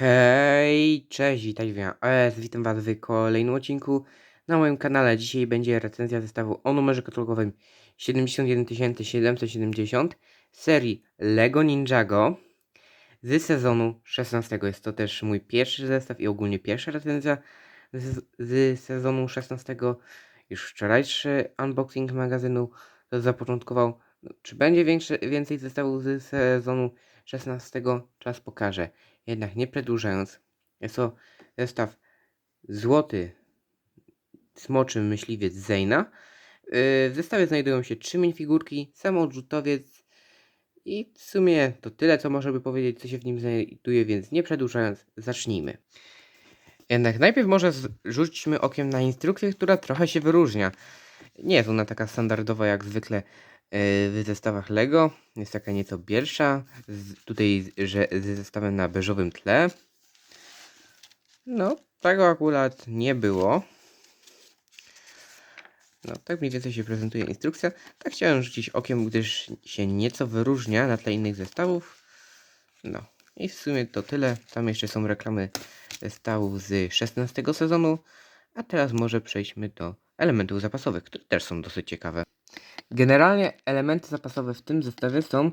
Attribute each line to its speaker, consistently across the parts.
Speaker 1: Hej, cześć, witaj, OS, witam was w kolejnym odcinku na moim kanale. Dzisiaj będzie recenzja zestawu o numerze katalogowym 71770 serii LEGO Ninjago z sezonu 16. Jest to też mój pierwszy zestaw i ogólnie pierwsza recenzja z, z sezonu 16. Już wczorajszy unboxing magazynu to zapoczątkował. Czy będzie większe, więcej zestawów z sezonu 16? Czas pokaże. Jednak nie przedłużając, jest to zestaw złoty smoczy myśliwiec Zeyna. Yy, W zestawie znajdują się trzy minifigurki, samodrzutowiec i w sumie to tyle, co można by powiedzieć, co się w nim znajduje, więc nie przedłużając, zacznijmy. Jednak najpierw może rzućmy okiem na instrukcję, która trochę się wyróżnia. Nie jest ona taka standardowa jak zwykle w zestawach LEGO. Jest taka nieco bielsza. Z, tutaj że, z zestawem na beżowym tle. No, tego akurat nie było. No, tak mniej więcej się prezentuje instrukcja. Tak chciałem rzucić okiem, gdyż się nieco wyróżnia na tle innych zestawów. No, i w sumie to tyle. Tam jeszcze są reklamy zestawów z 16 sezonu. A teraz może przejdźmy do elementów zapasowych, które też są dosyć ciekawe. Generalnie elementy zapasowe w tym zestawie są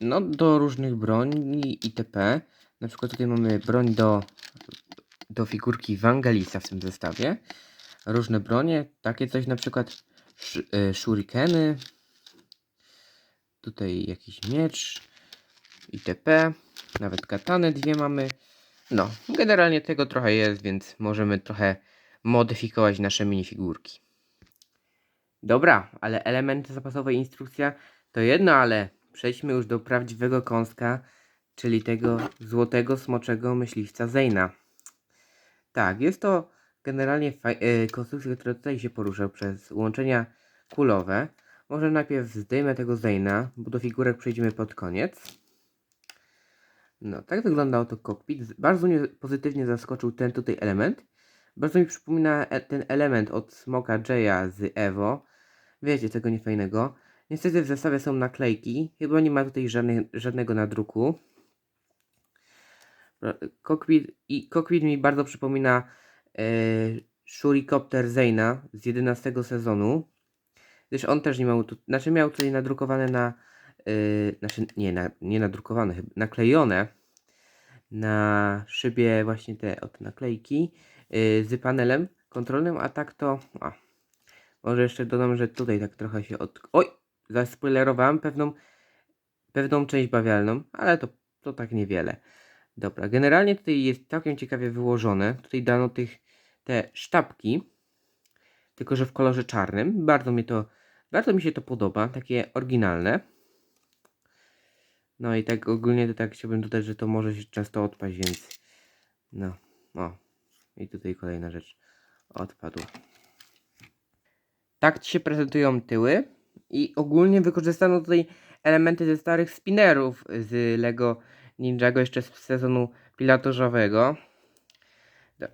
Speaker 1: no, do różnych broni itp. Na przykład tutaj mamy broń do, do figurki Wangelisa w tym zestawie. Różne bronie, takie coś na przykład sh, y, shurikeny. Tutaj jakiś miecz itp. Nawet katany dwie mamy. No, generalnie tego trochę jest, więc możemy trochę modyfikować nasze minifigurki. Dobra, ale elementy zapasowe i instrukcja to jedno, ale przejdźmy już do prawdziwego kąska, czyli tego złotego smoczego myśliwca Zeyna. Tak, jest to generalnie e, konstrukcja, która tutaj się porusza przez łączenia kulowe. Może najpierw zdejmę tego Zeyna, bo do figurek przejdziemy pod koniec. No, tak wyglądał to kokpit. Bardzo mnie pozytywnie zaskoczył ten tutaj element. Bardzo mi przypomina e- ten element od Smoka Jaya z Evo. Wiecie, tego niefajnego. Niestety w zestawie są naklejki. Chyba nie ma tutaj żadnego nadruku. Kokpit, i kokpit mi bardzo przypomina e, Shurikopter Zeyna z 11 sezonu. Gdyż on też nie miał, tu, znaczy miał tutaj nadrukowane na, e, znaczy nie, na, nie nadrukowane, chyba naklejone na szybie właśnie te od naklejki e, z panelem kontrolnym, a tak to, a, może jeszcze dodam, że tutaj tak trochę się od... Oj! Zaspoilerowałem pewną, pewną część bawialną, ale to, to tak niewiele. Dobra, generalnie tutaj jest całkiem ciekawie wyłożone. Tutaj dano tych te sztabki, tylko że w kolorze czarnym. Bardzo mi to, bardzo mi się to podoba, takie oryginalne. No i tak ogólnie to tak chciałbym dodać, że to może się często odpaść, więc no, o. I tutaj kolejna rzecz odpadła. Tak się prezentują tyły i ogólnie wykorzystano tutaj elementy ze starych spinnerów z Lego Ninjago jeszcze z sezonu pilotażowego.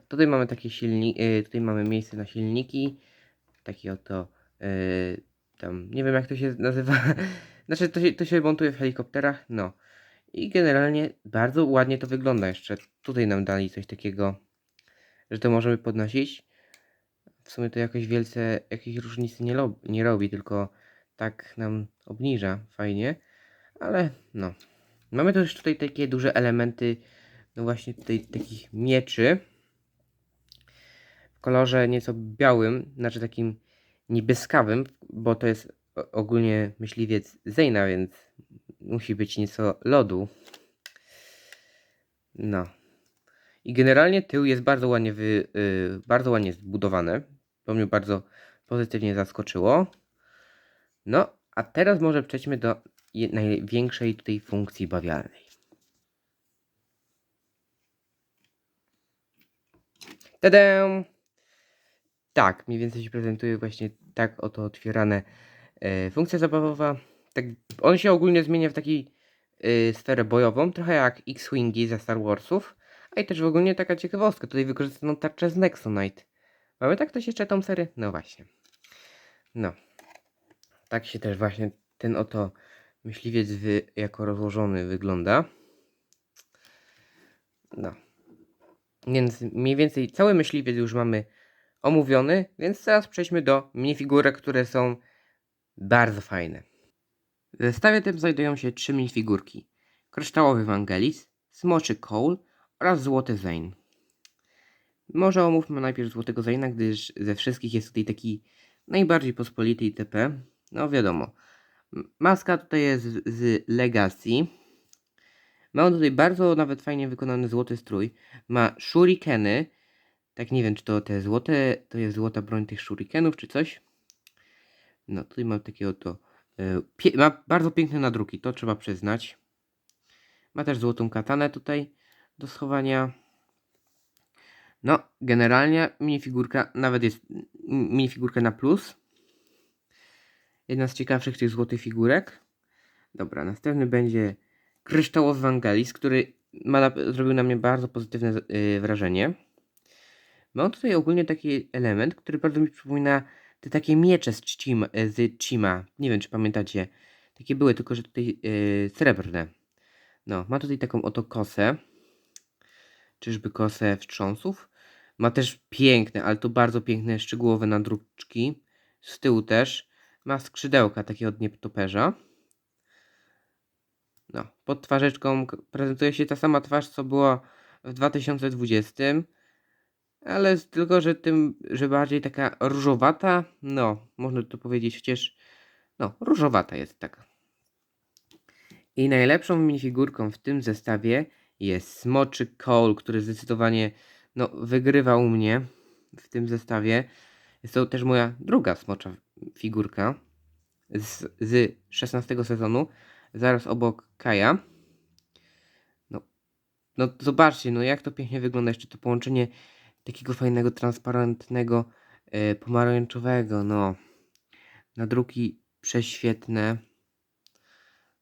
Speaker 1: Tutaj mamy takie silniki, tutaj mamy miejsce na silniki. Taki oto y, tam, nie wiem jak to się nazywa. znaczy to się, to się montuje w helikopterach, no. I generalnie bardzo ładnie to wygląda jeszcze. Tutaj nam dali coś takiego, że to możemy podnosić. W sumie to jakoś wielce jakiejś różnicy nie, nie robi, tylko tak nam obniża fajnie. Ale no. Mamy też tutaj takie duże elementy, no właśnie tutaj takich mieczy. W kolorze nieco białym, znaczy takim niebieskawym, bo to jest ogólnie myśliwiec Zeyna, więc musi być nieco lodu. No. I generalnie tył jest bardzo ładnie, wy, y, bardzo ładnie zbudowany. To mnie bardzo pozytywnie zaskoczyło. No, a teraz może przejdźmy do największej tutaj funkcji bawialnej. Tadę! Tak, mniej więcej się prezentuje właśnie tak oto otwierane e, funkcja zabawowa. Tak, on się ogólnie zmienia w takiej e, sferę bojową, trochę jak X-Wingi ze Star Warsów. A i też w ogóle taka ciekawostka, tutaj wykorzystano tarczę z Nexonite. Mamy tak ktoś jeszcze tą serię? No właśnie. No. Tak się też właśnie ten oto myśliwiec wy, jako rozłożony wygląda. No. Więc mniej więcej cały myśliwiec już mamy omówiony, więc teraz przejdźmy do minifigurek, które są bardzo fajne. W zestawie tym znajdują się trzy minifigurki. Kryształowy Wangelis, Smoczy Cole oraz Złoty Zane. Może omówmy najpierw Złotego Zaina, gdyż ze wszystkich jest tutaj taki najbardziej pospolity itp. No wiadomo. Maska tutaj jest z, Legacy. Ma on tutaj bardzo nawet fajnie wykonany złoty strój. Ma shurikeny. Tak nie wiem, czy to te złote, to jest złota broń tych shurikenów, czy coś. No, tutaj mam takiego to... e, Pie- ma bardzo piękne nadruki, to trzeba przyznać. Ma też złotą katanę tutaj do schowania. No, generalnie minifigurka nawet jest minifigurka na plus. Jedna z ciekawszych tych złotych figurek. Dobra, następny będzie kryształowy Wangelis, który ma na, zrobił na mnie bardzo pozytywne yy, wrażenie. Ma on tutaj ogólnie taki element, który bardzo mi przypomina te takie miecze z, Cima, z Cima. Nie wiem, czy pamiętacie. Takie były, tylko że tutaj yy, srebrne. No, ma tutaj taką oto kosę. Czyżby kosę wstrząsów? Ma też piękne, ale to bardzo piękne, szczegółowe nadruczki. Z tyłu też. Ma skrzydełka takie od nietoperza. No, pod twarzyczką k- prezentuje się ta sama twarz, co była w 2020. Ale tylko, że tym, że bardziej taka różowata. No, można to powiedzieć, chociaż no, różowata jest taka. I najlepszą minifigurką w tym zestawie jest Smoczy Cole, który zdecydowanie no, wygrywa u mnie w tym zestawie. Jest to też moja druga smocza figurka z, z 16 sezonu, zaraz obok Kaja. No, no zobaczcie, no jak to pięknie wygląda, jeszcze to połączenie takiego fajnego, transparentnego, e, pomarańczowego, no. Nadruki prześwietne.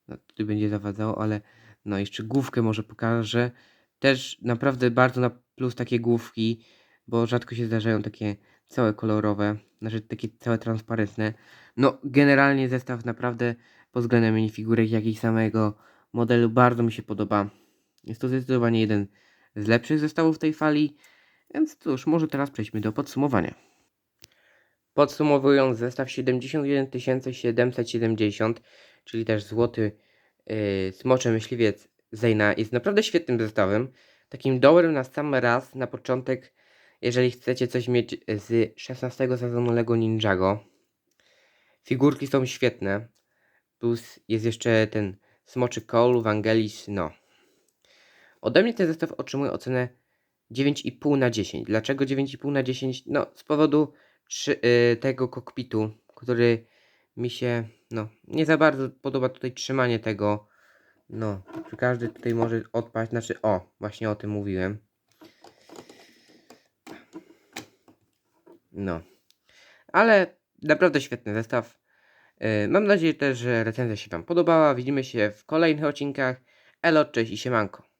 Speaker 1: No, tutaj będzie zawadzało, ale no jeszcze główkę może pokażę. Też naprawdę bardzo na plus takie główki, bo rzadko się zdarzają takie całe kolorowe, znaczy takie całe transparentne. No generalnie zestaw naprawdę pod względem minifigurek, jak i samego modelu bardzo mi się podoba. Jest to zdecydowanie jeden z lepszych zestawów tej fali, więc cóż, może teraz przejdźmy do podsumowania. Podsumowując, zestaw 71 770, czyli też złoty yy, myśliwiec Zejna jest naprawdę świetnym zestawem. Takim dobrym na sam raz, na początek, jeżeli chcecie coś mieć z 16 sezonu Lego Ninjago. Figurki są świetne. Plus jest jeszcze ten smoczy Cole, Wangelis, no. Ode mnie ten zestaw otrzymuje ocenę 9,5 na 10. Dlaczego 9,5 na 10? No, z powodu y, tego kokpitu, który mi się, no, nie za bardzo podoba tutaj trzymanie tego. No, każdy tutaj może odpaść, znaczy, o, właśnie o tym mówiłem. No, ale naprawdę świetny zestaw. Y, Mam nadzieję też, że recenzja się Wam podobała. Widzimy się w kolejnych odcinkach. Elo, cześć i siemanko.